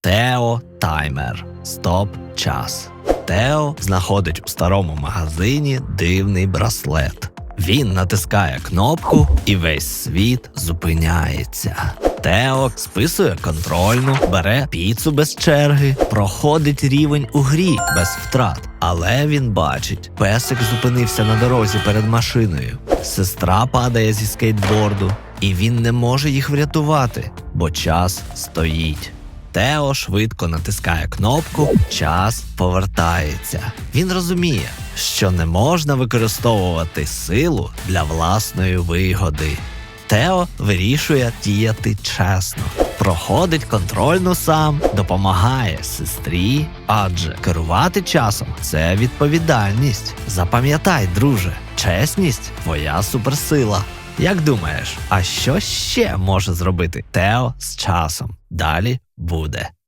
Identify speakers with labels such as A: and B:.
A: Тео Таймер. Стоп час. Тео знаходить у старому магазині дивний браслет. Він натискає кнопку, і весь світ зупиняється. Тео списує контрольну, бере піцу без черги, проходить рівень у грі без втрат. Але він бачить, песик зупинився на дорозі перед машиною. Сестра падає зі скейтборду, і він не може їх врятувати, бо час стоїть. Тео швидко натискає кнопку, час повертається. Він розуміє, що не можна використовувати силу для власної вигоди. Тео вирішує діяти чесно, проходить контрольну сам, допомагає сестрі, адже керувати часом це відповідальність. Запам'ятай, друже, чесність твоя суперсила. Як думаєш, а що ще може зробити Тео з часом? Далі буде.